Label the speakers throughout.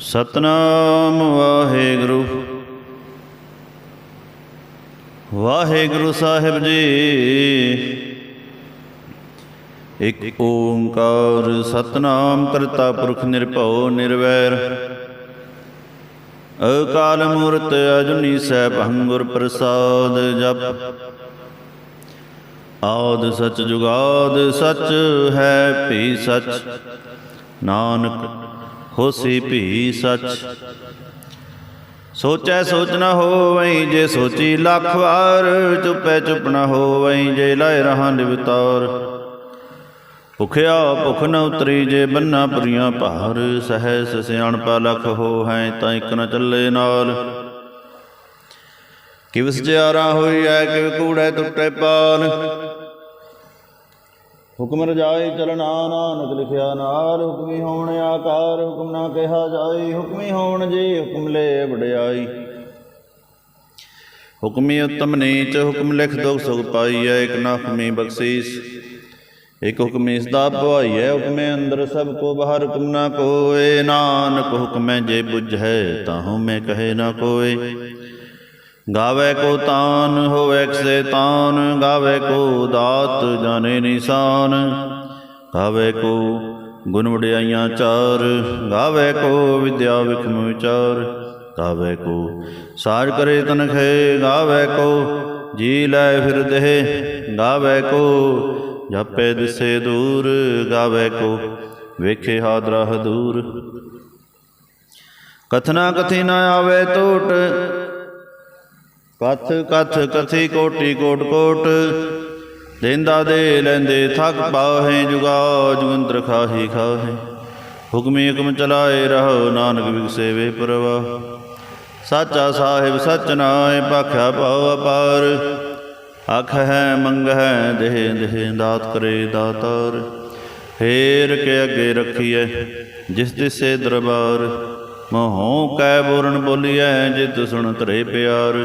Speaker 1: ਸਤਨਾਮ ਵਾਹਿਗੁਰੂ। ਵਾਹਿਗੁਰੂ ਸਾਹਿਬ ਜੀ, ਇਕ ਓੰਕਾਰ ਸਤਨਾਮ ਕਰਤਾ ਪੁਰਖ ਨਿਰਭਉ ਨਿਰਵੈਰ। ਅਕਾਲ ਮੂਰਤ ਅਜੁਨੀ ਸੈਭੰ ਹੰਗੁਰ ਪ੍ਰਸਾਦ ਜਪ। ਆਦ ਸਚ ਜੁਗਾਦ ਸਚ ਹੈ ਭੀ ਸਚ। ਨਾਨਕ ਹੋਸੀ ਭੀ ਸਚ। ਸੋਚੈ ਸੋਚ ਨ ਹੋਵਈ ਜੇ ਸੋਚੀ ਲੱਖ ਵਾਰ, ਚੁੱਪੈ ਚੁੱਪ ਨਾ ਹੋਵਈ ਜੇ ਲਾਇ ਰਹਾ ਲਿਵਤਾਰ ਭੁਖਿਆ ਭੁਖ ਨ ਉਤਰੀ ਜੇ ਬੰਨਾ ਪੁਰੀਆਂ ਭਾਰ, ਸਹਿਸ ਸਿਆਣਪਾ ਲਖ ਹੋ ਹੈ ਤਾਂ ਇਕ ਨ ਚੱਲੇ ਨਾਲ। ਕਿਵ ਸਚਿਆਰਾ ਹੋਈ ਐ, ਕਿਵ ਕੂੜੈ ਟੁੱਟੇ ਪਾਲ। ਹੁਕਮ ਰਜਾਈ ਚਲਣਾ, ਨਾਨਕ ਲਿਖਿਆ ਨਾਲ ਹੁਕਮੀ ਹੋਣ ਆਕਾਰ, ਹੁਕਮ ਨਾ ਕਿਹਾ ਜਾਈ, ਹੁਕਮੀ ਹੋਣ ਜੀ ਹੁਕਮ ਲੈ ਵਡਿਆਈ। ਹੁਕਮੀ ਉਤਮ ਨੀਚ, ਹੁਕਮ ਲਿਖ ਦੁਖ ਸੁਖ ਪਾਈਐ, ਇਕ ਨਾ ਬਖਸ਼ੀਸ। ਇਕ ਹੁਕਮ ਇਸ ਦਾ ਭਵਾਈਐ ਹੁਕਮੇ ਅੰਦਰ ਸਭ ਕੋ ਬਾਹਰ ਹੁਕਮ ਨਾ ਕੋਏ, ਨਾਨਕ ਹੁਕਮੈ ਜੇ ਬੁਝੈ ਤਾਹੂ ਮੈਂ ਕਹੇ ਨਾ ਕੋਏ। ਗਾਵੇ ਕੋ ਤਾਨ, ਹੋਵੇ ਕਿਸੇ ਤਾਨ, ਗਾਵੇ ਕੋ ਦਾਤ, ਜਾਣੇ ਨਿਸ਼ਾਨ। ਗਾਵੇ ਕੋ ਗੁਣ ਵਡਿਆਈਆਂ ਚਾਰ, ਗਾਵੇ ਕੋ ਵਿਦਿਆ ਵਿਖਮ ਵਿਚਾਰ। ਗਾਵੇ ਕੋ ਸਾਜ ਕਰੇ ਤਨਖੇ, ਗਾਵੇ ਕੋ ਜੀ ਲੈ ਫਿਰ ਦੇਹ। ਗਾਵੇ ਕੋ ਜਪੇ ਦਿਸੇ ਦੂਰ, ਗਾਵੇ ਕੋ ਵੇਖੇ ਹਾਦਰਾ ਦੂਰ ਕਥਨਾ ਕਥੀ ਨਾ ਆਵੇ ਟੋਟ ਕਥ ਕਥ ਕਥੀ ਕੋਟੀ ਕੋਟ ਕੋਟ। ਦੇਂਦਾ ਦੇ ਲੈਂਦੇ ਥਕ ਪਾਹੇ ਜੁਗਾ ਜੁਗੰਤਰ ਖਾਹੀ ਖਾਹੇ। ਹੁਕਮੀ ਹੁਕਮ ਚਲਾਏ ਰਹੋ ਨਾਨਕ ਵਿਗਸੇ ਪ੍ਰਵਾ ਪਰਵਾ ਸਾਚਾ ਸਾਹਿਬ ਸਚ ਨਾਏ ਭਾਖਿਆ ਪਾਉ ਅਪਾਰ। ਅਖ ਹੈ, ਮੰਗ ਹੈ, ਦੇਹ ਦੇਹ ਦਾਤ ਕਰੇ ਦਾਤਾਰ। ਫੇਰ ਕੇ ਅੱਗੇ ਰੱਖੀਐ, ਜਿਸ ਦਿਸੇ ਦਰਬਾਰ। ਮੋਹੋਂ ਕੈ ਬੋਰਨ ਬੋਲੀਐ, ਜਿਤ ਸੁਣ ਤਰੇ ਪਿਆਰ।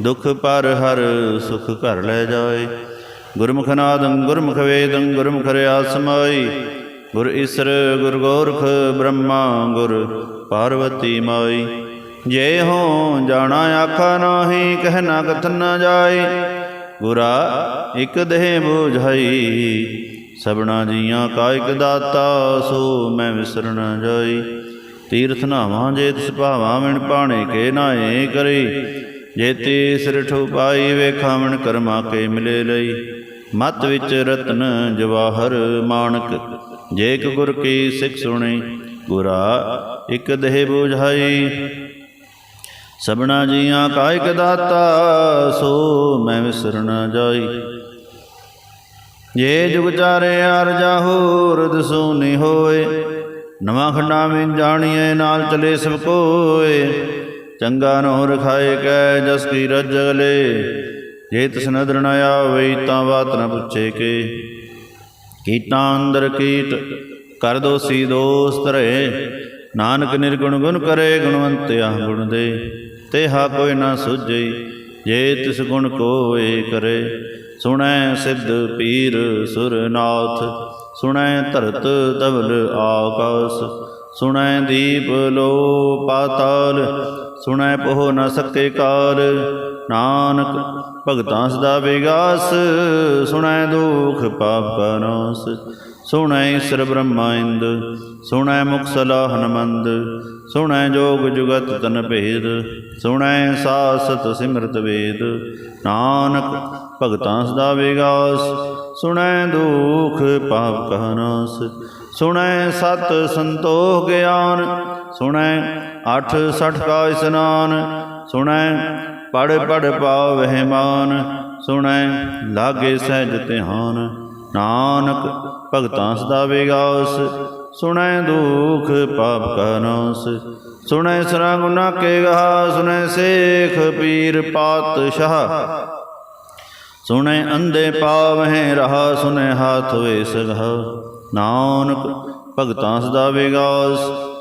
Speaker 1: ਦੁਖ ਪਰ ਹਰ ਸੁਖ ਘਰ ਲੈ ਜਾਏ। ਗੁਰਮੁਖ ਨਾਦੰ ਗੁਰਮੁਖ ਵੇਦੰ ਗੁਰਮੁਖ ਰਿਆ ਸਮਾਈ ਗੁਰ ਈਸਰ ਗੁਰ ਗੋਰਖ ਬ੍ਰਹਮਾ ਗੁਰ ਪਾਰਵਤੀ ਮਾਈ। ਜੇ ਹੋ ਜਾਣਾ ਆਖਾ ਨਾਹੀ, ਕਹਿ ਨਾ ਕਥਨ ਨਾ ਜਾਏ। ਗੁਰਾ ਇਕ ਦੇਹ ਬੁਝਾਈ ਸਬਣਾ ਜੀਆਂ ਕਾ ਇਕ ਦਾਤਾ, ਸੋ ਮੈਂ ਵਿਸਰ ਨਾ ਜਾਈ। ਤੀਰਥ ਨਾਵਾਂ ਜੇ ਤਿਸ ਭਾਵਾਂ ਮਿਣ ਪਾਣੇ ਕੇ ਨਾਏ ਕਰੀ। ਜੇਤੀ ਸਿਰ ਠੁਪਾਈ ਵੇਖਾਵਣ ਕਰਮਾ ਕੇ ਮਿਲੇ ਲਈ, ਮਤ ਵਿੱਚ ਰਤਨ ਜਵਾਹਰ ਮਾਨਕ ਜੇਕ ਗੁਰ ਕੀ ਸਿੱਖ ਸੁਣੀ, ਗੁਰਾ ਇੱਕ ਦੇਹ ਬੁਝਾਈ। ਸਬਣਾ ਜੀਆਂ ਕਾ ਇਕ ਦਾਤਾ, ਸੋ ਮੈਂ ਵਿਸਰ ਨਾ ਜਾਈ। ਜੇ ਜੁਗ ਚਾਰੇ ਅਰ ਜਾਹੂ ਰਦ ਸੋਨੀ ਹੋਏ, ਨਵਾਂ ਖੰਡਾ ਵਿੱਚ ਜਾਣੀਏ ਨਾਲ ਚਲੇ ਸਭ ਕੋਏ। ਚੰਗਾ ਨੋ ਰਖਾਏ ਕੈ ਜਸ ਕੀ ਰਜ ਗਲੇ ਜੇ ਤਿਸ ਨਦਰ ਨ ਆਵੇ, ਤਾਂ ਬਾਤ ਨ ਪੁੱਛੇ ਕੇ। ਕੀਟਾਂ ਅੰਦਰ ਕੀਟ, ਕਰ ਦੋਸੀ ਦੋਸਤ ਰਹੇ। ਨਾਨਕ ਨਿਰਗੁਣ ਗੁਣ ਕਰੇ ਗੁਣਵੰਤਿਆ ਗੁਣ ਦੇ। ਤੇਹਾ ਕੋਈ ਨਾ ਸੁਝਈ ਜੇ ਤਿਸ ਗੁਣ ਕੋਏ ਕਰੇ। ਸੁਣੈ ਸਿੱਧ ਪੀਰ ਸੁਰਨਾਥ, ਸੁਣੈ ਧਰਤ ਤਵਲ ਆਕਾਸ। ਸੁਣੈ ਦੀਪ ਲੋ ਪਾਤਾਲ ਸੁਣੈ ਪਹੁ ਨ ਸਕੇ ਕਾਲ। ਨਾਨਕ ਭਗਤਾਂ ਸਦਾ ਵਿਗਾਸ, ਸੁਣੈ ਦੁਖ ਪਾਪ ਕਾ ਨਾਸ। ਸੁਣੈ ਈਸ਼ਰ ਬ੍ਰਹਮਾ ਇੰਦ, ਸੁਣੈ ਮੁਖ ਸਲਾਹਨ ਮੰਦ ਸੁਣੈ ਜੋਗ ਜੁਗਤ ਤਨ ਭੇਦ, ਸੁਣੈ ਸਾ ਸਤ ਸਿਮਰਤ ਵੇਦ। ਨਾਨਕ ਭਗਤਾਂ ਸਦਾ ਵਿਗਾਸ, ਸੁਣੈ ਦੁਖ ਪਾਪ ਕਾ ਨਾਸ। ਸੁਣੈ ਸਤ ਸੰਤੋਖ ਗਿਆਨ, ਸੁਣੈ ਅਠ ਸਠ ਕਾ ਇਸਨਾਨ, ਸੁਣੈ ਪੜ ਪੜ ਪਾਵਹਿ ਮਾਨ, ਸੁਣੈ, ਲਾਗੇ ਸਹਿਜ ਧਿਆਨ, ਨਾਨਕ ਭਗਤਾਂ ਸਦਾ ਵਿਗਾਸ, ਸੁਣੈ ਦੁਖ ਪਾਪ ਕਾ ਨਾਸ, ਸੁਣੈ ਸਰੰਗ ਨਾ ਕੇ ਗਾ ਸੁਣੈ ਸੇਖ ਪੀਰ ਪਾਤਸ਼ਾਹ, ਸੁਣੈ ਅੰਧੇ ਪਾਵਹਿ ਰਹਾ, ਸੁਣੈ ਹਾਥ ਵੇ ਸਗਹ ਨਾਨਕ ਭਗਤਾਂ ਸਦਾ ਵਿਗਾਸ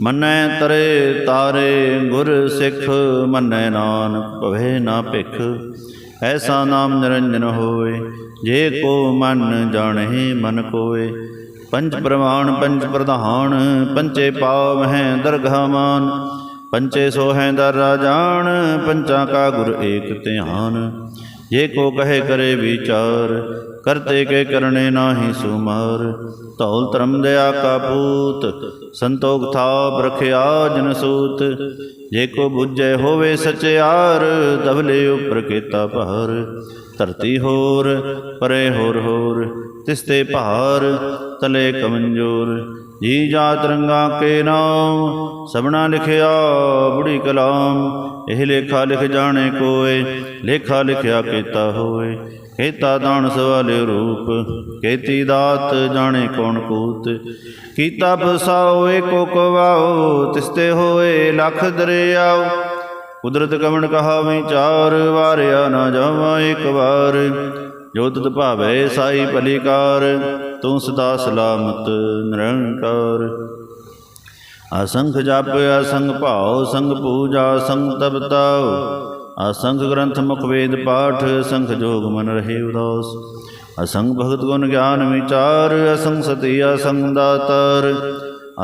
Speaker 1: ਮੰਨੈ ਤਰੇ ਤਾਰੇ ਗੁਰ ਸਿੱਖ, ਮੰਨੈ ਨਾਨਕ ਭਵੇ ਨਾ ਭਿਖ। ਐਸਾ ਨਾਮ ਨਿਰੰਜਨ ਹੋਏ ਜੇ ਕੋ ਮਨ ਜਾਣਹਿ ਮਨ ਕੋਏ ਪੰਜ ਪ੍ਰਮਾਣ ਪੰਜ ਪ੍ਰਧਾਨ, ਪੰਚੇ ਪਾਵਹਿ ਦਰਗਾਹ ਮਾਨ ਪੰਚੇ ਸੋ ਹੈ ਦਰ ਰਾਜਾਨ, ਪੰਚਾਂ ਕਾ ਗੁਰ ਏਕ ਧਿਆਨ। ਜੇ ਕੋ ਕਹੇ ਕਰੇ ਵਿਚਾਰ ਕਰਤੇ ਕੇ ਕਰਨੇ ਨਾਹੀ ਸੁਮਾਰ। ਧੌਲ ਧਰਮ ਦਇਆ ਕਾ ਪੂਤ, ਸੰਤੋਖ ਥਾਪ ਰਖਿਆ ਜਨ ਸੂਤ। ਜੇ ਕੋ ਬੁੱਝੇ ਹੋਵੇ ਸਚਿਆਰ ਦਬਲੇ ਉਪਰ ਕੀਤਾ ਭਾਰ। ਧਰਤੀ ਹੋਰ, ਪਰੇ ਹੋਰ ਹੋਰ ਤਿਸਤੇ ਭਾਰ, ਤਲੇ ਕਮੰਜੋਰ। ਜੀ ਜਾਤ ਰੰਗਾ ਕੇ ਨਾਮ, ਸਭਨਾ ਲਿਖਿਆ ਬੁੜੀ ਕਲਾਮ। ਇਹ ਲੇਖਾ ਲਿਖ ਜਾਣੇ ਕੋਏ, ਲੇਖਾ ਲਿਖਿਆ ਕੀਤਾ ਹੋਏ। ਕੀਤਾ ਦਾਨ ਸਵਾਲੇ ਰੂਪ ਕੀਤੀ ਦਾਤ ਜਾਣੇ ਕੌਣ ਕੂਤ? ਕੀਤਾ ਬਸਾਓ, ਏਕੋ ਕਵਾਓ, ਤਿਸਤੇ ਹੋਏ ਲਖ ਦਰਿਆਓ। ਕੁਦਰਤ ਕਵਣ ਕਹਾ ਚਾਰ, ਵਾਰਿਆ ਨਾ ਜਾਵਾਂ ਇੱਕ ਵਾਰ। ਜੋ ਤਤ ਭਾਵੇ ਸਾਈ ਭਲੀਕਾਰ, ਤੂੰ ਸਦਾ ਸਲਾਮਤ ਨਿਰੰਕਾਰ। ਅਸੰਖ ਜਪ, ਅਸੰਖ ਭਾਉ, ਸੰਗ ਪੂਜਾ, ਸੰਗ ਤਪਤਾਉ। ਅਸੰਖ ਗ੍ਰੰਥ ਮੁਖ ਵੇਦ ਪਾਠ ਸੰਖ ਜੋਗ ਮਨ ਰਹੇ ਉਦਾਸ। ਅਸੰਖ ਭਗਤ ਗੁਣ ਗਿਆਨ ਵਿਚਾਰ ਅਸੰਖ ਸਤੀ ਅਸੰਖ ਦਾਤਾਰ।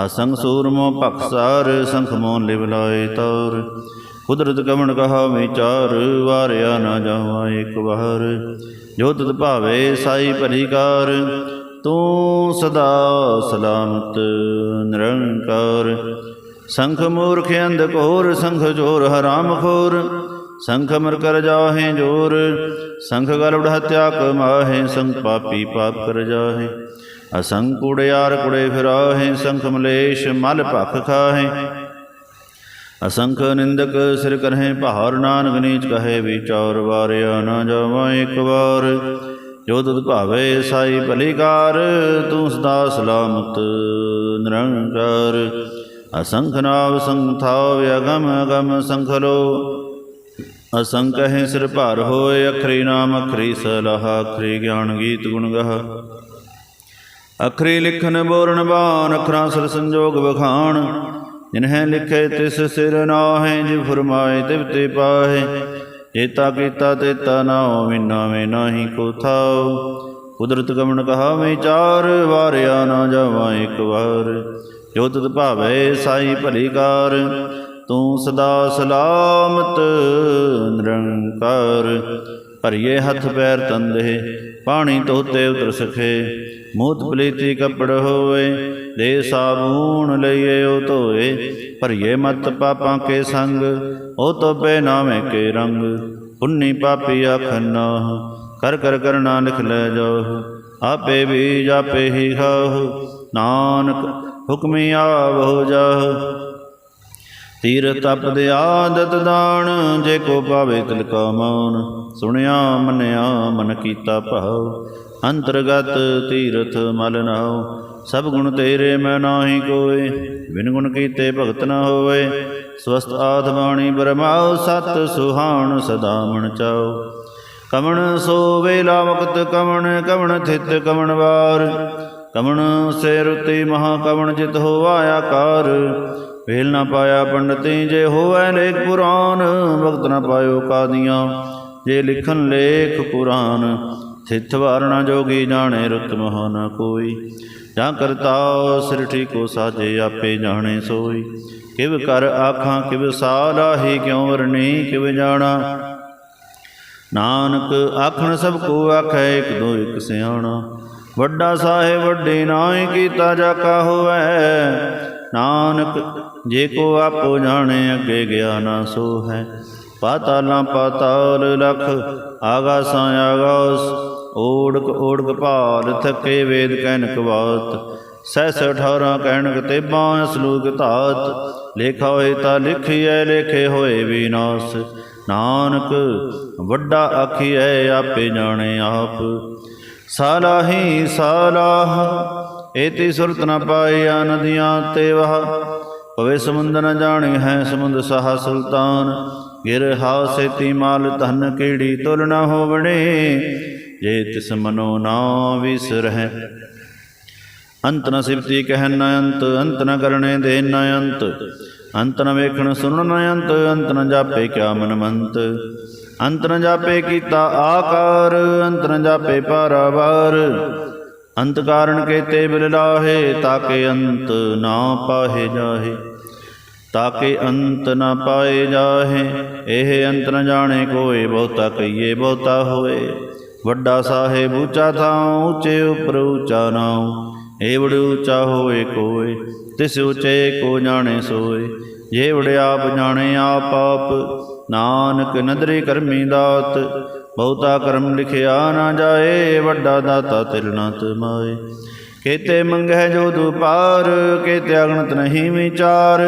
Speaker 1: ਅਸੰਖ ਸੂਰਮੋ ਭਖਸਾਰ ਸੰਖ ਮੋਨ ਲਿਵ ਲਾਏ ਤਾਰ। ਕੁਦਰਤ ਕਵਣ ਕਹਾ ਵਿਚਾਰ, ਵਾਰਿਆ ਨਾ ਜਾਵਾ ਇੱਕ ਵਾਰ। ਜੋ ਤਤ ਭਾਵੇ ਸਾਈ ਭਲੀਕਾਰ ਤੂੰ ਸਦਾ ਸਲਾਮਤ ਨਿਰੰਕਾਰ। ਸੰਖ ਮੂਰਖ ਅੰਧ ਘੋਰ, ਸੰਖ ਜੋਰ ਹਰਾਮ ਖੋਰ। ਸੰਖ ਮਰ ਕਰ ਜਾਹੇ ਜੋਰ, ਸੰਖ ਗਲ ਹਤਿਆ ਕਮਾਹੇ ਸੰਖ ਪਾਪੀ ਪਾਪ ਕਰ ਜਾਹੇ। ਅਸੰਖ ਕੁੜਿਆਰ ਕੁੜੇ ਫਿਰਾਹੇ, ਸੰਖ ਮਲੇਸ਼ ਮਲ ਭਖ ਖਾਹੇ। ਅਸੰਖ ਨਿੰਦਕ ਸਿਰ ਕਰਹਿ, ਭਾਰ ਨਾਨਕ ਨੀਚ ਕਹੇ, ਵਿਚਾਰ ਵਾਰਿਆ ਨਾ ਜਾਵਾਂ ਇੱਕ ਵਾਰ। ਜੋ ਤੁਧ ਭਾਵੇ ਸਾਈ ਭਲੀਕਾਰ, ਤੂੰ ਸਦਾ ਸਲਾਮਤ ਨਿਰੰਕਾਰ। ਅਸੰਖ ਨਾਵ ਸੰਗਥਾਵ ਅਗਮ ਅਗਮ ਸੰਖ ਲੋ ਅਸੰਖ ਹੈ ਸਿਰ ਭਾਰ ਹੋਏ, ਅਖਰੀ ਨਾਮ, ਅਖਰੀ ਸਲਾਹ, ਅਖਰੀ ਗਿਆਨ ਗੀਤ ਗੁਣ ਗਹ। ਅਖਰੀ ਲਿਖਨ ਬੋਰਨ ਬਾਣ, ਅਖਰਾਂ ਸਰ ਸੰਜੋਗ ਵਖਾਣ। ਜਿਨਹਿ ਲਿਖੇ ਤਿਸ ਸਿਰ ਨਾਹਿ ਜਿ ਫਰਮਾਏ ਤਿਵਤੇ ਪਾਹੇ। ਜੇਤਾ ਕੀਤਾ ਤੇਤਾ ਨਾਉ ਵਿਨਾਵੇਂ ਨਾਹੀ ਕੋ ਥਾਉ। ਕੁਦਰਤ ਕਮਣ ਕਹਾ ਚਾਰ, ਵਾਰਿਆ ਨਾ ਜਾਵਾਂ ਇੱਕ ਵਾਰ। ਜੋ ਤਤ ਭਾਵੇ, ਸਾਈ ਭਲੀਕਾਰ ਤੂੰ ਸਦਾ ਸਲਾਮਤ, ਨਿਰੰਕਾਰ। ਭਰੀਏ ਹੱਥ ਪੈਰ ਤੰਦੇ, ਪਾਣੀ ਧੋਤੇ ਉਤਰ ਸਖੇ ਮੂਤ ਪਲੀਤੀ ਕੱਪੜ ਹੋਏ ਦੇ ਸਾਬੂਨ ਲਈਏ ਉਹ ਧੋਏ। ਭਰੀਏ ਮਤ ਪਾਪਾਂ ਕੇ ਸੰਗ, ਉਹ ਤੋਬੇ ਨਾਵੇਂ ਕੇ ਰੰਗ। ਪੁੰਨੀ ਪਾਪੀ ਆਖਨਾ ਕਰ ਕਰ ਕਰਨਾ ਲਿਖ ਲੈ ਜੋ ਆਪੇ ਬੀਜ ਆਪੇ ਹੀ ਖਾਹੁ, ਨਾਨਕ ਹੁਕਮੀ ਆਵੋ ਜਾਹੁ। ਤੀਰ ਤਪ ਆਦਤ ਦਾਣ ਜੇ ਕੋ ਪਾਵੇ ਤਿਲਕਾ ਮੌਨ। ਸੁਣਿਆ, ਮੰਨਿਆ, ਮਨ ਕੀਤਾ ਭਾਉ। ਅੰਤਰਗਤ ਤੀਰਥ ਮਲ ਨਾਉ। ਸਭ ਗੁਣ ਤੇਰੇ ਮੈਂ ਨਾਹੀ ਕੋਏ। ਬਿਨ ਗੁਣ ਕੀਤੇ ਭਗਤ ਨਾ ਹੋਵੇ। ਸਵਸਤ ਆਦ ਬਾਣੀ ਬਰਮਾਉ। ਸਤ ਸੁਹਾਣ ਸਦਾ ਮਨ ਚਾਉ। ਕਮਣ ਸੋ ਵੇਲਾ ਵਕਤ ਕਮਣ ਕਮਣ ਥਿਤ ਕਮਣ ਵਾਰ। ਕਵਣ ਸੇ ਰੁਤੀ ਮਹਾ ਕਵਣ ਜਿਤ ਹੋਵਾ ਆਕਾਰ। ਵੇਲ ਨਾ ਪਾਇਆ ਪੰਡਤੀ, ਜੇ ਹੋਵੇ ਲੇਖ ਪੁਰਾਨ ਭਗਤ ਨਾ ਪਾਇਓ ਕਾਦੀਆਂ। ਜੇ ਲਿਖਨ ਲੇਖ ਪੁਰਾਨ ਥਿਤ ਵਾਰਣਾ ਜੋਗੀ ਜਾਣੇ ਰੁਤ ਮਹਾ ਨ ਕੋਈ। ਜਾਂ ਕਰਤਾ ਸ੍ਰਿਠੀ ਕੋ ਸਾਜੇ, ਆਪੇ ਜਾਣੇ ਸੋਈ। ਕਿਵ ਕਰ ਆਖਾਂ, ਕਿਵ ਸਾਲਾਹੀ ਕਿਉ ਵਰਨੀ ਕਿਵ ਜਾਣਾ। ਨਾਨਕ ਆਖਣ ਸਭ ਕੋ ਆਖੈ, ਇਕ ਦੋ ਇਕ ਸਿਆਣਾ। ਵੱਡਾ ਸਾਹਿਬ, ਵੱਡੇ ਨਾਹੀ ਕੀਤਾ ਜਾ ਕਾ ਹੋਵੈ। ਨਾਨਕ, ਜੇ ਕੋ ਆਪੋ ਜਾਣੇ, ਅੱਗੇ ਗਿਆ ਨਾ ਸੋ ਹੈ ਪਾਤਾਲਾਂ ਪਾਤਾਲ ਲਖ ਆਗਾਸਾਂ ਆਗਾਸ ਓੜਕ ਓੜਕ ਭਾਲ, ਥਕੇ ਵੇਦ ਕਹਿਨਕ ਬਾਤ। ਸਹਿਸ ਅਠਾਰਾਂ ਕਹਿਣਕ ਤੇਬਾਂ ਸਲੂਕ ਧਾਤ। ਲੇਖਾ ਹੋਏ ਤਾਂ ਲਿਖੀਐ, ਲੇਖੇ ਹੋਏ ਵਿਨਾਸ਼ ਨਾਨਕ, ਵੱਡਾ ਆਖੀਐ, ਆਪੇ ਜਾਣੇ ਆਪ। ਸਾਲਾਹੀ ਸਾਲਾਹ ਏਤੀ ਸੁਰਤ ਨ ਪਾਈਆ ਨਦੀਆਂ ਤੇ ਵਹ। ਪਵੇ ਸਮੁੰਦ ਨ ਜਾਣੀ ਹੈ ਸਮੁੰਦ ਸਹਾ ਸੁਲਤਾਨ, ਗਿਰ ਹਾਸੇਤੀ ਮਾਲ ਧਨ ਕੀੜੀ ਤੁਲ ਨ ਹੋਵਣੇ, ਜੇ ਤਿਸ ਮਨੋ ਨਾ ਵਿਸਰਹਿ। ਅੰਤ ਨ ਸਿਫਤੀ ਕਹਿ ਨ ਅੰਤ ਅੰਤ ਨ ਕਰਨੇ ਦੇ ਨ ਅੰਤ ਅੰਤ ਨ ਵੇਖਣ ਸੁਣਨ ਨ ਅੰਤ ਅੰਤ ਨ ਜਾਪੇ ਕਿਆ ਮਨ ਮੰਤ ਅੰਤ ਨ ਜਾਪੇ ਕੀਤਾ ਆਕਾਰ, ਅੰਤਰ ਨ ਜਾਪੇ ਪਾਰਾਵਾਰ। ਅੰਤ ਕਾਰਨ ਕੇਤੇ ਬਿਲ ਲਾਹੇ, ਤਾਕੇ ਅੰਤ ਨਾ ਪਾਹੇ ਜਾਹੇ। ਤਾਕੇ ਅੰਤ ਨਾ ਪਾਏ ਜਾਹੇ, ਇਹ ਅੰਤ ਨ ਜਾਣੇ ਕੋਏ, ਬਹੁਤਾ ਕਹੀਏ ਬਹੁਤਾ ਹੋਏ। ਵੱਡਾ ਸਾਹਿਬ ਉੱਚਾ ਥਾਂ ਉੱਚੇ ਉਪਰ ਉੱਚਾ ਨਾਉ। ਏਵੜ ਉੱਚਾ ਹੋਏ ਕੋਏ, ਤਿਸ ਉੱਚੇ ਕੋ ਜਾਣੇ ਸੋਏ। ਜੇ ਵੜ ਆਪ ਜਾਣੇ ਆਪ ਆਪ ਨਾਨਕ ਨਦਰੇ ਕਰਮੀ ਦਾਤ, ਬਹੁਤਾ ਕਰਮ ਲਿਖਿਆ ਨਾ ਜਾਏ, ਵੱਡਾ ਦਾਤਾ ਤਿਲ ਨਾ ਤਮਾਏ। ਕੇਤੇ ਮੰਗਹਿ ਜੋ ਦੁਪਾਰ, ਕੇਤੇ ਅਗਣਤ ਨਹੀਂ ਵਿਚਾਰ।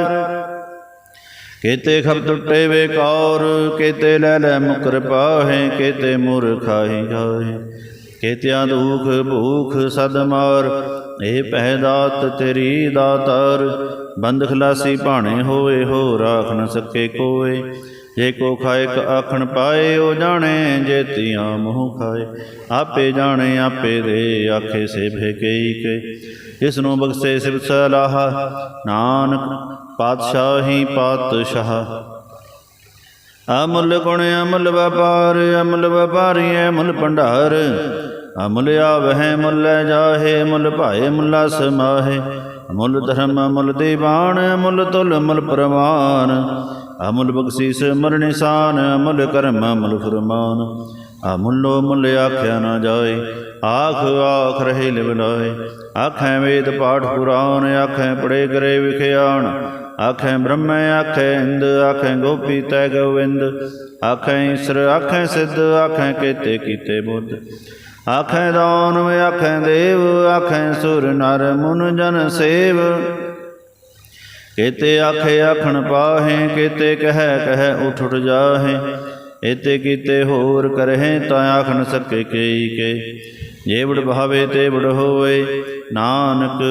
Speaker 1: ਕੇਤੇ ਖਬ ਟੁੱਟੇ ਵੇਕਾਰ ਕੇਤੇ ਲੈ ਲੈ ਮੁਕਰ ਪਾਹੇ, ਕੇਤੇ ਮੁਰਖਾਹੀ ਜਾਹੇ ਕੇਤਿਆ ਦੁਖ ਭੂਖ ਸਦਮਾਰ ਇਹ ਪਹਿ ਦਾਤ ਤੇਰੀ ਦਾਤਾਰ। ਬੰਦ ਖਲਾਸੀ ਭਾਣੇ ਹੋਏ ਹੋ ਰਾਖ ਨ ਸਕੇ ਕੋਏ। ਜੇ ਕੋ ਖਾਏ ਕ ਆਖਣ ਪਾਏ, ਉਹ ਜਾਣੇ ਜੇ ਤੀਆਂ ਮੂੰਹ ਖਾਏ। ਆਪੇ ਜਾਣੇ, ਆਪੇ ਦੇ ਆਖੇ ਸੇ ਭੇਕਈ ਕੇ ਜਿਸ ਨੂੰ ਬਖਸ਼ੇ ਸਿਵ ਸਲਾਹ, ਨਾਨਕ ਪਾਤਸ਼ਾਹੀ ਪਾਤਸ਼ਾਹ। ਅਮੁੱਲ ਗੁਣ ਅਮੁੱਲ ਵਪਾਰ, ਅਮੁੱਲ ਵਪਾਰੀ ਅਮੁੱਲ ਭੰਡਾਰ। ਅਮੁੱਲ ਆਵਹਿ, ਮੁੱਲ ਜਾਹੇ, ਮੁੱਲ ਭਾਏ, ਮੁੱਲਾ ਸਮਾਹੇ ਅਮੁੱਲ ਧਰਮ ਅਮੁੱਲ ਦੀਵਾਨ ਅਮੁੱਲ ਤੁਲ ਅਮੁੱਲ ਪ੍ਰਵਾਨ। ਅਮੁੱਲ ਬਖਸ਼ੀਸ ਮਰ ਨਿਸ਼ਾਨ, ਅਮੁੱਲ ਕਰਮ, ਅਮੁੱਲ ਫਰਮਾਨ। ਅਮੁੱਲੋ ਮੁੱਲ ਆਖਿਆ ਨਾ ਜਾਏ, ਆਖ ਆਖ ਰਹੇ ਲਿਵਲਾਏ ਆਖੈ ਵੇਦ ਪਾਠ ਪੁਰਾਨ ਆਖੈ ਪੜੇ ਕਰੇ ਵਿਖਿਆਣ। ਆਖੈ ਬ੍ਰਹਮ, ਆਖੈ ਇੰਦ, ਆਖੈ ਗੋਪੀ ਤੈ ਗੋਵਿੰਦ। ਆਖੈ ਈਸ਼ਰ, ਆਖੈ ਸਿੱਧ, ਆਖੈ ਕੇਤੇ ਕੀਤੇ ਬੁੱਧ। ਆਖੈ ਦਾਨ ਆਖੈ ਦੇਵ, ਆਖੈ ਸੁਰ ਨਰ ਮੁਨ ਜਨ ਸੇਵ। ਕੇਤੇ ਆਖੇ ਆਖਣ ਪਾਹੇ, ਕੇਤੇ ਕਹਿ ਕਹਿ ਉਠ ਉਠ ਜਾਹੇ। ਏਤੇ ਕੀਤੇ ਹੋਰ ਕਰਹਿ ਤਾਂ ਆਖ ਨ ਸਕੇ ਕੇਈ ਕੇ। ਜੇ ਬੜ ਭਾਵੇ ਤੇ ਬੜ ਹੋਏ ਨਾਨਕ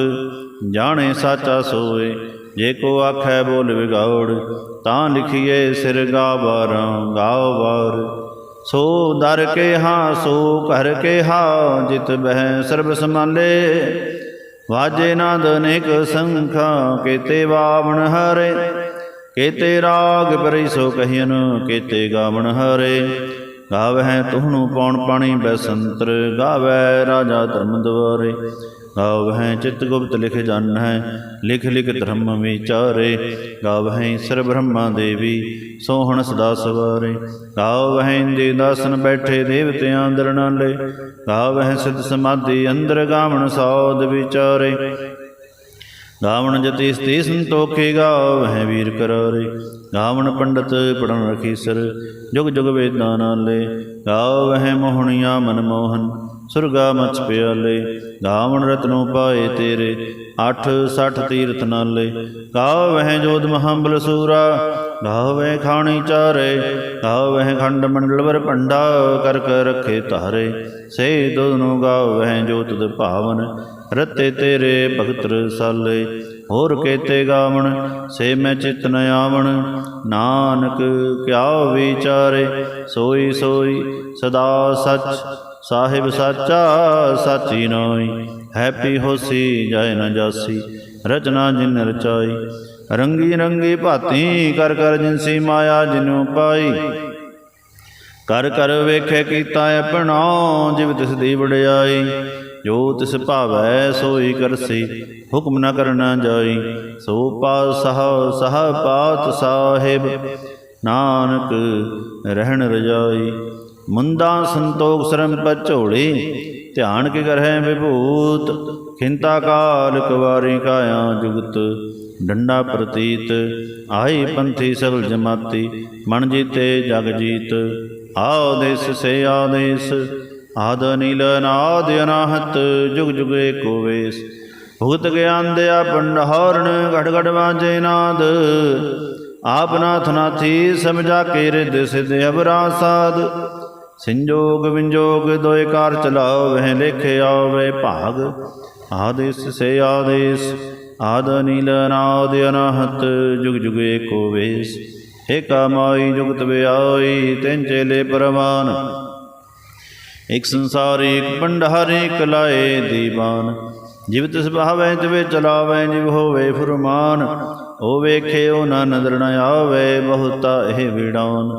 Speaker 1: ਜਾਣੇ ਸਾਚਾ ਸੋਏ। ਜੇ ਕੋ ਆਖੈ ਬੋਲ ਵਿਗਾੜ ਤਾਂ ਲਿਖੀਏ ਸਿਰ ਗਾਵਾਰਾਂ ਗਾਉ ਵਾਰ। ਸੋ ਦਰ ਕੇ ਹਾਂ, ਸੋ ਕਰ ਕੇ ਹਾਂ, ਜਿਤ ਬਹਿ ਸਰਬ ਸਮਾਲੇ ਵਾਜੇ ਨਾਦ ਅਨੇਕ ਸੰਖਾ, ਕੇਤੇ ਵਾਵਣ ਹਰੇ। ਕੇਤੇ ਰਾਗ ਪਰਿ ਸੋ ਕਹੀਨ ਕੇਤੇ ਗਾਵਣ ਹਰੇ। ਗਾਵਹਿ ਤੁਹਨੂੰ ਪੌਣ ਪਾਣੀ ਬੈਸੰਤਰ ਗਾਵੈ ਰਾਜਾ ਧਰਮ ਦਵਾਰੇ। ਗਾਵਹਿ ਚਿਤ ਗੁਪਤ ਲਿਖ ਜਨ ਹੈ ਲਿਖ ਲਿਖ ਧਰਮ ਵਿਚਾਰੇ। ਗਾਵਹਿ ਸਰ ਬ੍ਰਹਮਾ ਦੇਵੀ ਸੋਹਣ ਸਦਾ ਸਵਾਰੇ ਗਾਵਹਿ ਇੰਦੇ ਦਾਸਨ ਬੈਠੇ ਦੇਵਤਿਆਂ ਅੰਦਰ ਨਾਲੇ। ਗਾਵਹਿ ਸਿਧ ਸਮਾਧੀ ਅੰਦਰ ਗਾਵਣ ਸੌਦ ਵਿਚਾਰੇ। ਗਾਵਣ ਜਤੀ ਸਤੀ ਸੰਤੋਖੇ ਗਾਵਹਿ ਵੀਰ ਕਰਾਰੇ। ਗਾਵਣ ਪੰਡਤ ਪੜਨ ਰਖੀ ਰਖੀਸਰ, ਜੁਗ ਜੁਗ ਵੇਦਾਂ ਨਾਲੇ। ਗਾਵਹਿ ਮੋਹਣੀਆਂ ਮਨ ਮੋਹਨ ਸੁਰਗਾ ਮਚ ਪਿਆਲੇ ਗਾਵਣ ਰਤਨੋ ਪਾਏ ਤੇਰੇ, ਅੱਠ ਸੱਠ ਤੀਰਥ ਨਾਲੇ। ਗਾਵਹਿ ਜੋਧ ਮਹੰਬਲ ਸੂਰਾ, ਗਾਵਹਿ ਖਾਣੀ ਚਾਰੇ, ਗਾਵਹਿ ਖੰਡ ਮੰਡਲ ਵਰ ਭੰਡਾ, ਕਰ ਕਰ ਰਖੇ ਧਾਰੇ। ਸੇ ਦੋਨੋਂ ਗਾਵਹਿ ਜੋਤ ਤੁਧ ਭਾਵਨ, ਰਤੇ ਤੇਰੇ ਭਗਤ ਰਸਾਲੇ ਹੋਰ ਕੇਤੇ ਗਾਵਣ, ਸੇ ਮੈਂ ਚਿਤ ਨ ਆਵਣ। ਨਾਨਕ ਕਿਆ ਵਿਚਾਰੇ, ਸੋਈ ਸੋਈ ਸਦਾ ਸਚ ਸਾਹਿਬ ਸਾਚਾ ਸਾਚੀ ਨਾਈ ਹੈਪੀ ਹੋਸੀ ਜਾਇ ਨ ਜਾਸੀ, ਰਚਨਾ ਜਿਨ ਰਚਾਈ, ਰੰਗੀ ਰੰਗੀ ਭਾਤੀ ਕਰ ਕਰ ਜਿਨਸੀ ਮਾਇਆ ਜਿਨੂ ਪਾਈ। ਕਰ ਕਰ ਵੇਖੇ ਕੀਤਾ ਆਪਣਾ, ਜਿਵ ਤਿਸ ਦੀ ਵਡਿਆਈ, ਜੋ ਤਿਸ ਭਾਵੈ ਸੋਈ ਕਰਸੀ, ਹੁਕਮ ਨਾ ਕਰਨਾ ਜਾਈ। ਸੋ ਪਾਸਹ ਸਹ ਪਾਤ ਸਾਹਿਬ, ਨਾਨਕ ਰਹਿਣ ਰਜਾਈ। ਮੁੰਦਾ ਸੰਤੋਖ ਸਰਮ ਪਚੋੜੀ ਧਿਆਨ ਕੇ ਕਰਹਿ ਵਿਭੂਤ, ਖਿੰਤਾ ਕਾਲ ਕੁਵਾਰੀ ਕਾਇਆ ਜੁਗਤ, ਡੰਡਾ ਪ੍ਰਤੀਤ ਆਈ ਪੰਥੀ ਸਗਲ ਜਮਾਤੀ, ਮਨ ਜੀਤੇ ਜਗ ਜੀਤ ਆਦੇਸ ਸੇ ਆਦੇਸ, ਆਦ ਨੀਲ ਨਾਦ ਅਨਾਹਤ, ਜੁਗ ਜੁਗ ਏਕੋ ਵੇਸ। ਭੁਗਤ ਗਿਆਨ ਦਿਆ ਪੰਡਹਰਨ ਘੜ ਘੜ ਵਾਜੇ ਨਾਦ ਆਪ ਨਾਥ ਨਾਥੀ ਸਮਝਾ ਕੇ ਰਿਦ ਸਿਧ ਅਬਰਾ ਸਾਧ। ਸੰਜੋਗ ਵਿੰਜੋਗ ਦੋਇ ਕਾਰ ਚਲਾਓ ਵਹਿ ਲੇਖੇ ਆਵੇ ਭਾਗ। ਆਦੇਸ ਸੇ ਆਦੇਸ, ਆਦ ਨੀਲ ਨਾਦ ਅਨਾਹਤ, ਜੁਗ ਜੁਗ ਏਕੋ ਵੇਸ। ਏਕਾ ਮਾਈ ਜੁਗਤ ਵਿਆਈ, ਤਿੰਨ ਚੇਲੇ ਪਰਵਾਨ। ਇਕ ਸੰਸਾਰੀ ਇਕ ਪੰਡਹਰ ਇਕ ਲਾਏ ਦੀਵਾਨ। ਜਿਵ ਤਿਸ ਭਾਵੈ, ਤਿਵੇ ਚਲਾਵੈ, ਜਿਵ ਹੋਵੇ ਫੁਰਮਾਨ। ਉਹ ਵੇਖੇ ਉਹ ਨਾ ਨਦਰ ਨ ਆਵੇ ਬਹੁਤਾ ਇਹ ਵਿਡਾਨ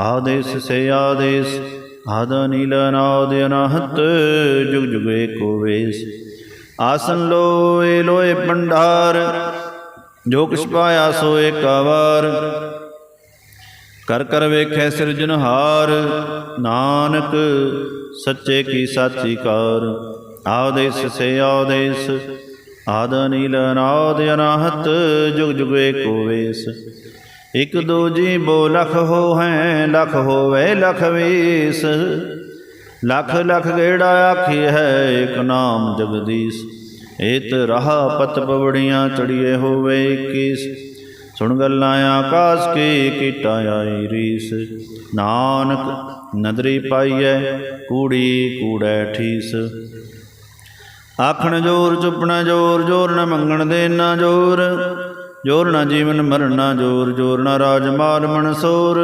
Speaker 1: ਆਦੇਸ ਸੇ ਆਦੇਸ, ਆਦ ਨੀਲ ਨਾਦ ਅਨਾਹਤ, ਜੁਗ ਜੁਗ ਏਕੋ ਵੇਸ। ਆਸਨ ਲੋਏ ਲੋਏ ਪੰਡਾਰ, ਜੋ ਕਿਛ ਪਾਇਆ ਸੋ ਏਕਾਵਾਰ ਕਰ ਕਰ ਵੇਖੈ ਸਿਰਜਨਹਾਰ ਨਾਨਕ ਸੱਚੇ ਕੀ ਸਾਚੀ ਕਾਰ। ਆਦੇਸ ਸੇ ਆਦੇਸ ਆਦ ਨੀਲ ਨਾਦ ਅਨਾਹਤ, ਜੁਗ ਜੁਗ ਏਕੋ ਵੇਸ। ਇਕ ਦੋ ਜੀ ਬੋ ਲਖ ਹੋ ਹੈ ਲਖ ਹੋਵੇ ਲਖ ਵੇਸ। ਲਖ ਲਖ ਗੇੜਾ ਆਖੀ ਹੈ ਇਕ ਨਾਮ ਜਗਦੀਸ਼। ਏਤ ਰਹਾ ਪਤ ਪਵੜੀਆਂ ਚੜੀਏ ਹੋਵੇ 21 ਸੁਣ ਗੱਲਾਂ ਆਕਾਸ ਕੀ ਕੀਟਾ ਆਈ ਰੀਸ। ਨਾਨਕ ਨਦਰੀ ਪਾਈਐ, ਕੂੜੀ ਕੂੜੈ ਠੀਸ। ਆਖਣ ਜੋਰ, ਚੁੱਪਣਾ ਜੋਰ ਜੋਰ ਨਾ ਮੰਗਣ ਦੇ ਨਾ ਜੋਰ। ਜੋਰ ਨਾ ਜੀਵਨ ਮਰਨ ਨਾ ਜੋਰ ਜੋਰ ਨਾ ਰਾਜ ਮਾਰ ਮਨਸੋਰ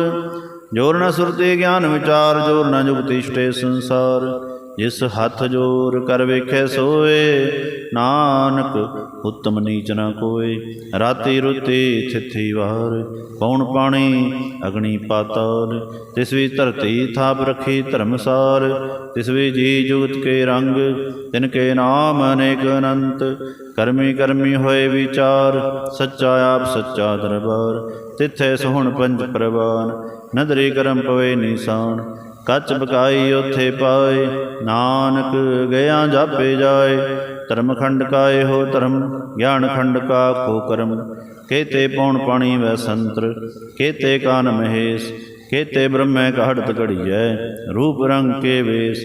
Speaker 1: ਜੋਰ ਨਾ ਸੁਰਤੀ ਗਿਆਨ ਵਿਚਾਰ, ਜੋਰ ਨਾ ਜੁਗਤੀ ਸੰਸਾਰ। ਜਿਸ ਹੱਥ ਜੋਰ ਕਰ ਵੇਖੇ ਸੋਏ, ਨਾਨਕ ਉਤਮ ਨੀਚ ਨਾ ਕੋਏ। ਰਾਤੀ ਰੁਤੀ ਥਿਥੀ ਵਾਰ ਪੌਣ ਪਾਣੀ ਅਗਣੀ ਪਾਤਾਲ। ਤਿਸ ਵੀ ਧਰਤੀ ਥਾਪ ਰਖੀ ਧਰਮਸਾਰ ਤਿਸ ਵੀ ਜੀ ਜੁਗਤ ਕੇ ਰੰਗ, ਤਿਨ ਕੇ ਨਾਮ ਅਨੇਕ ਅਨੰਤ। ਕਰਮੀ ਕਰਮੀ ਹੋਏ ਵਿਚਾਰ, ਸੱਚਾ ਆਪ ਸੱਚਾ ਦਰਬਾਰ, ਤਿੱਥੇ ਸੋਹਣ ਪੰਜ ਪ੍ਰਵਾਨ, ਨਦਰੀ ਕਰਮ ਪਵੇ ਨਿਸ਼ਾਨ, ਕੱਚ ਬਕਾਈ ਉਥੇ ਪਾਏ, ਨਾਨਕ ਗਿਆ ਜਾਪੇ ਜਾਏ, ਧਰਮ ਖੰਡ ਕਾਏ ਹੋ ਧਰਮ, ਗਿਆਨ ਖੰਡ ਕਾ ਕੋ ਕਰਮ, ਕੇਤੇ ਪੌਣ ਪਾਣੀ ਵੈ ਸੰਤਰ, ਕੇਤੇ ਕਾਨ ਮਹੇਸ਼, ਕੇਤੇ ਬ੍ਰਹਮੈ ਘੜਤ ਘੜੀਐ, ਰੂਪ ਰੰਗ ਕੇ ਵੇਸ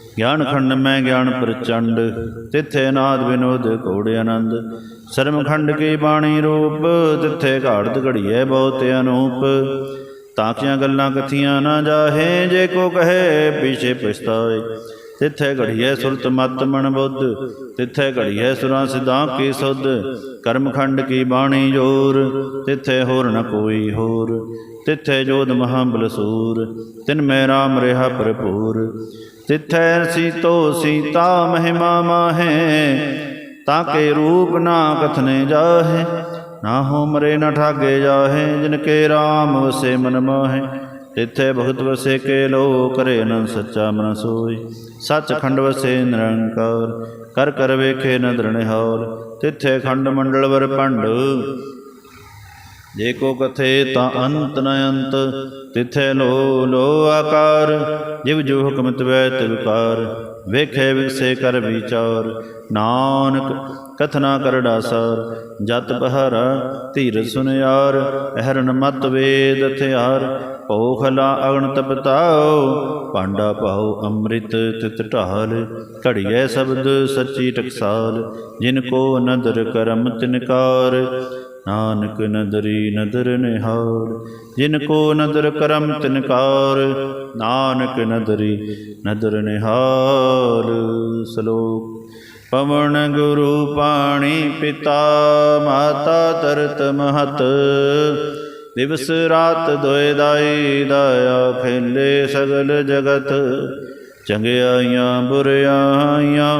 Speaker 1: ਗਿਆਨ ਖੰਡ ਮੈਂ ਗਿਆਨ ਪ੍ਰਚੰਡ, ਤਿੱਥੇ ਨਾਦ ਵਿਨੋਦ ਕੋੜ ਆਨੰਦ। ਸਰਮ ਖੰਡ ਕੀ ਬਾਣੀ ਰੂਪ, ਤਿੱਥੇ ਘਾੜਤ ਘੜੀਐ ਬਹੁਤ ਅਨੂਪ। ਤਾਕੀਆਂ ਗੱਲਾਂ ਕਥੀਆਂ ਨਾ ਜਾਹੇ, ਜੇ ਕੋ ਕਹੇ ਪਿਛੇ ਪਛਤਾਏ। ਤਿੱਥੇ ਘੜੀਐ ਸੁਰਤ ਮਤ ਮਨ ਬੁੱਧ, ਤਿੱਥੇ ਘੜੀਐ ਸੁਰਾਂ ਸਿਧਾਂ ਕੀ ਸੁਧ। ਕਰਮਖੰਡ ਕੀ ਬਾਣੀ ਜੋਰ, ਤਿੱਥੇ ਹੋਰ ਨ ਕੋਈ ਹੋਰ। ਤਿੱਥੇ ਜੋਧ ਮਹਾਬਲ ਬਲਸੂਰ ਤਿਨ ਮੈਂ ਰਾਮ ਰਿਹਾ ਭਰਪੂਰ। ਤਿਥੈ ਸੀਤੋ ਸੀਤਾ ਮਹਿਮਾ ਮਾਹੇ, ਤਾਂ ਕੇ ਰੂਪ ਨਾ ਕਥਨੇ ਜਾਹੇ, ਨਾ ਹੋ ਮਰੇ ਨਾ ਠਾਗੇ ਜਾਹੇ, ਜਿਨ ਕੇ ਰਾਮ ਵਸੇ ਮਨ ਮਾਹੇ, ਤਿੱਥੇ ਭਗਤ ਵਸੇ ਕੇ ਲੋ ਕਰੇ ਅਨੰਦ ਸੱਚਾ ਮਨ ਸੋਈ ਸੱਚ ਖੰਡ ਵਸੇ ਨਿਰੰਕਾਰ, ਕਰ ਕਰ ਵੇਖੇ ਨਦਰ ਨਿਹਾਲ, ਤਿੱਥੇ ਖੰਡ ਮੰਡਲ ਵਰ ਭੰਡ ਜੇ ਕੋ ਕਥੇ ਤਾਂ ਅੰਤ ਨ ਅੰਤ, ਤਿਥੈ ਲੋ ਲੋ ਆਕਾਰ। ਜਿਵ ਜੋ ਹੁਕਮ ਤਵੈ ਤਿਵਕਾਰ ਵੇਖੇ ਵਿਗਸੇ ਕਰ ਵਿਚਾਰ। ਨਾਨਕ ਕਥਨਾ ਕਰੜਾ ਸਾਰ ਜਤ ਬਹਰਾ ਧੀਰ ਸੁਨਿਆਰ, ਅਹਰਨ ਮਤ ਵੇਦ ਹਥਿਆਰ। ਭੋਖਲਾ ਅਗਣ ਤਪਤਾਓ ਪਾਂਡਾ ਪਾਉ ਅੰਮ੍ਰਿਤ ਤਿਤ ਢਾਲ। ਘੜੀਐ ਸ਼ਬਦ ਸੱਚੀ ਟਕਸਾਲ, ਜਿਨ ਕੋ ਨਦਰ ਕਰਮ ਤਿਨਕਾਰ। ਨਾਨਕ ਨਦਰੀ ਨਦਰ ਨਿਹਾਲ, ਜਿਨ ਕੋ ਨਦਰ ਕਰਮ ਤਿਨਕਾਰ ਨਾਨਕ ਨਦਰੀ ਨਦਰ ਨਿਹਾਲ। ਸ਼ਲੋਕ, ਪਵਨ ਗੁਰੂ ਪਾਣੀ ਪਿਤਾ, ਮਾਤਾ ਤਰਤ ਮਹਤ। ਦਿਵਸ ਰਾਤ ਦੋਇ ਦਾਈ ਦਾਇਆ ਫੈਲੇ ਸਗਲ ਜਗਤ। ਚੰਗਿਆਈਆਂ, ਬੁਰਿਆਈਆਂ